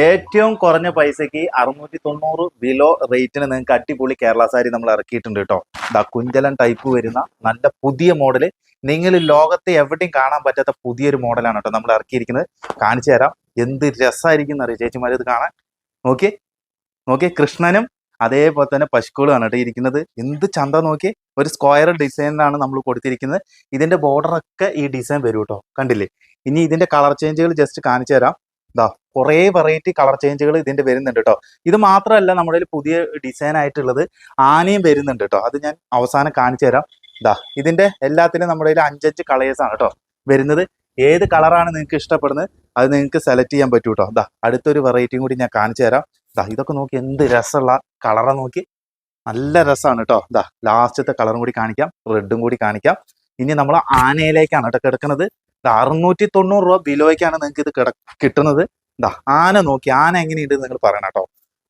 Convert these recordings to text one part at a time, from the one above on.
ഏറ്റവും കുറഞ്ഞ പൈസക്ക് അറുന്നൂറ്റി തൊണ്ണൂറ് ബിലോ റേറ്റിന് നിങ്ങൾക്ക് അടിപൊളി കേരള സാരി നമ്മൾ ഇറക്കിയിട്ടുണ്ട് കേട്ടോ. ദാ കുഞ്ചലൻ ടൈപ്പ് വരുന്ന നല്ല പുതിയ മോഡൽ നിങ്ങൾ ലോകത്തെ എവിടെയും കാണാൻ പറ്റാത്ത പുതിയൊരു മോഡലാണ് കേട്ടോ നമ്മൾ ഇറക്കിയിരിക്കുന്നത്. കാണിച്ചു തരാം. എന്ത് രസമായിരിക്കും എന്നറിയാം ചേച്ചിമാരെ ഇത് കാണാൻ? നോക്കിയേ. നോക്കിയേ കൃഷ്ണനും അതേപോലെ തന്നെ പശുക്കളുമാണ് കേട്ടോ ഇരിക്കുന്നത്. എന്ത് ചന്ത നോക്കി ഒരു സ്ക്വയർ ഡിസൈനിലാണ് നമ്മൾ കൊടുത്തിരിക്കുന്നത്. ഇതിന്റെ ബോർഡർ ഒക്കെ ഈ ഡിസൈൻ വരും കേട്ടോ. കണ്ടില്ലേ? ഇനി ഇതിന്റെ കളർ ചേഞ്ചുകൾ ജസ്റ്റ് കാണിച്ചു തരാം. ഇതാ കുറേ വെറൈറ്റി കളർ ചേഞ്ചുകൾ ഇതിന്റെ വരുന്നുണ്ട് കേട്ടോ ഇത് മാത്രമല്ല നമ്മുടെ പുതിയ ഡിസൈൻ ആയിട്ടുള്ളത് ആനയും വരുന്നുണ്ട് കേട്ടോ അത് ഞാൻ അവസാനം കാണിച്ചു തരാം. ഇതാ ഇതിന്റെ എല്ലാത്തിനും നമ്മുടെ അഞ്ചഞ്ച് കളേഴ്സ് ആണ് കേട്ടോ വരുന്നത്. ഏത് കളറാണ് നിങ്ങൾക്ക് ഇഷ്ടപ്പെടുന്നത് അത് നിങ്ങൾക്ക് സെലക്ട് ചെയ്യാൻ പറ്റൂ കേട്ടോ ഇതാ അടുത്തൊരു വെറൈറ്റിയും കൂടി ഞാൻ കാണിച്ചു തരാം. ഇതാ ഇതൊക്കെ നോക്കി എന്ത് രസമുള്ള കളറാ നോക്കി. നല്ല രസമാണ് കേട്ടോ ഇതാ ലാസ്റ്റത്തെ കളറും കൂടി കാണിക്കാം. റെഡും കൂടി കാണിക്കാം. ഇനി നമ്മൾ ആനയിലേക്കാണ് കേട്ടോ കിടക്കുന്നത്. അറുന്നൂറ്റി തൊണ്ണൂറ് രൂപ ബിലോയ്ക്കാണ് നിങ്ങൾക്ക് ഇത് കിട കിട്ടുന്നത്. ഇതാ ആന നോക്കി ആന എങ്ങനെയുണ്ട് നിങ്ങൾ പറയണം കേട്ടോ.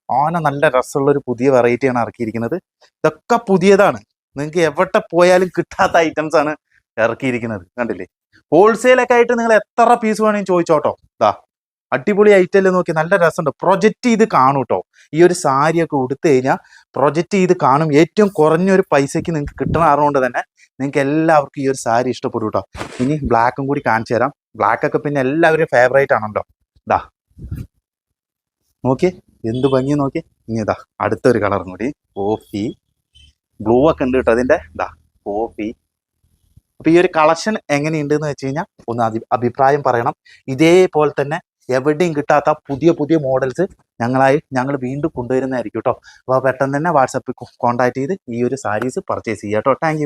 ആന നല്ല രസമുള്ള ഒരു പുതിയ വെറൈറ്റിയാണ് ഇറക്കിയിരിക്കുന്നത്. ഇതൊക്കെ പുതിയതാണ്. നിങ്ങൾക്ക് എവിടെ പോയാലും കിട്ടാത്ത ഐറ്റംസ് ആണ് ഇറക്കിയിരിക്കുന്നത്. കണ്ടില്ലേ? ഹോൾസെയിലൊക്കെ ആയിട്ട് നിങ്ങൾ എത്ര പീസ് വേണമെങ്കിൽ ചോദിച്ചോട്ടോ ഇതാ അടിപൊളി ഐറ്റം നോക്കി നല്ല രസമുണ്ട്. പ്രൊജക്റ്റ് ചെയ്ത് കാണും കേട്ടോ. ഈ ഒരു സാരിയൊക്കെ ഉടുത്തു കഴിഞ്ഞാൽ പ്രൊജക്റ്റ് ചെയ്ത് കാണും. ഏറ്റവും കുറഞ്ഞൊരു പൈസയ്ക്ക് നിങ്ങൾക്ക് കിട്ടണ അറിവുകൊണ്ട് തന്നെ നിങ്ങൾക്ക് എല്ലാവർക്കും ഈ ഒരു സാരി ഇഷ്ടപ്പെടും കേട്ടോ. ഇനി ബ്ലാക്കും കൂടി കാണിച്ചു തരാം. ബ്ലാക്കൊക്കെ പിന്നെ എല്ലാവരും ഫേവറേറ്റ് ആണല്ലോ. ഇതാ നോക്കി എന്ത് ഭംഗി നോക്കി ഇനി ഇതാ അടുത്തൊരു കളറും കൂടി. കോഫി ബ്ലൂ ഒക്കെ ഉണ്ട് കേട്ടോ അതിന്റെ. ഇതാ കോഫി അപ്പൊ ഈ ഒരു കളക്ഷൻ എങ്ങനെയുണ്ട് എന്ന് വെച്ച് കഴിഞ്ഞാൽ ഒന്ന് അഭി അഭിപ്രായം പറയണം. ഇതേപോലെ തന്നെ എവിടെയും കിട്ടാത്ത പുതിയ പുതിയ മോഡൽസ് ഞങ്ങളായി ഞങ്ങൾ വീണ്ടും കൊണ്ടുവരുന്നതായിരിക്കും കേട്ടോ. അപ്പോൾ പെട്ടെന്ന് തന്നെ വാട്സപ്പിൽ കോൺടാക്ട് ചെയ്ത് ഈ ഒരു സാരീസ് പർച്ചേസ് ചെയ്യാം കേട്ടോ. താങ്ക്